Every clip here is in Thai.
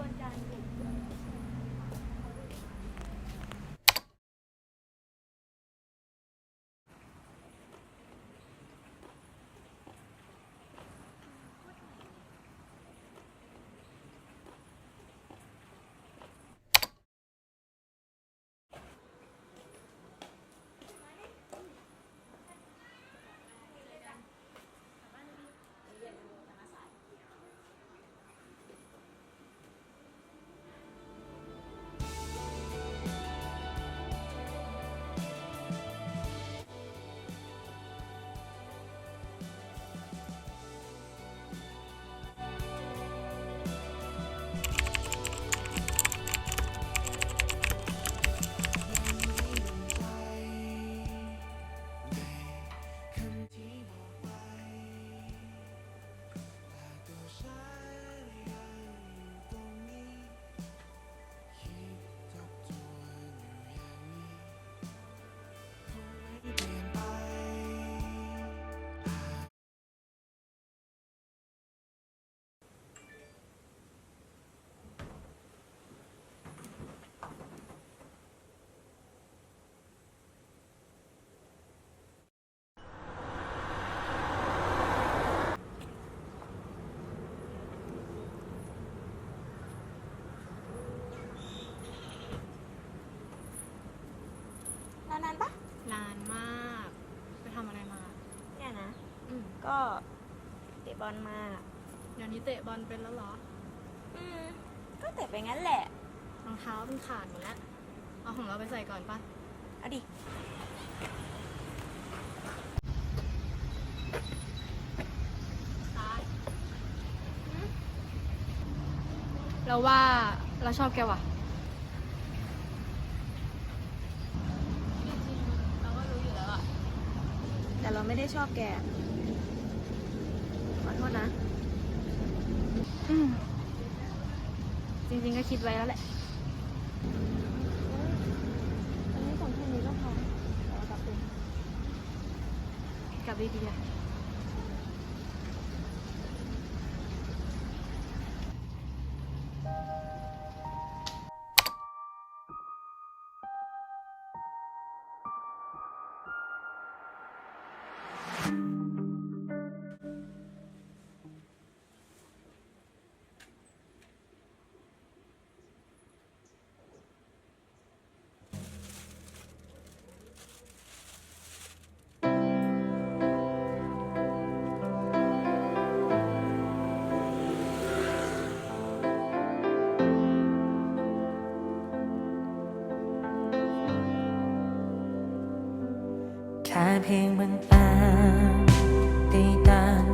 โดนจานดุ ก็เตะบอลมา เดี๋ยวนี้เตะบอลเป็นแล้วเหรอ อืม ก็เตะไปงั้นแหละ รองเท้ามันขาดหมดแล้ว เอาของเราไปใส่ก่อนปะเอาดิเราว่าเราชอบแกว่ะ เราก็รู้อยู่แล้วอะแต่เราไม่ได้ชอบแกข อโทษนะอืมจริงๆก็คิดไว้แล้วแหละอันนี้ส่งแค่นี้ก็พอเรากลับไปกลับดีๆอะ แค่เพียงบังอาจได้ตาม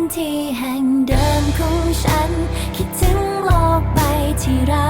นที่แห่งเดิมของฉัน คิดถึงโลกใบที่เรา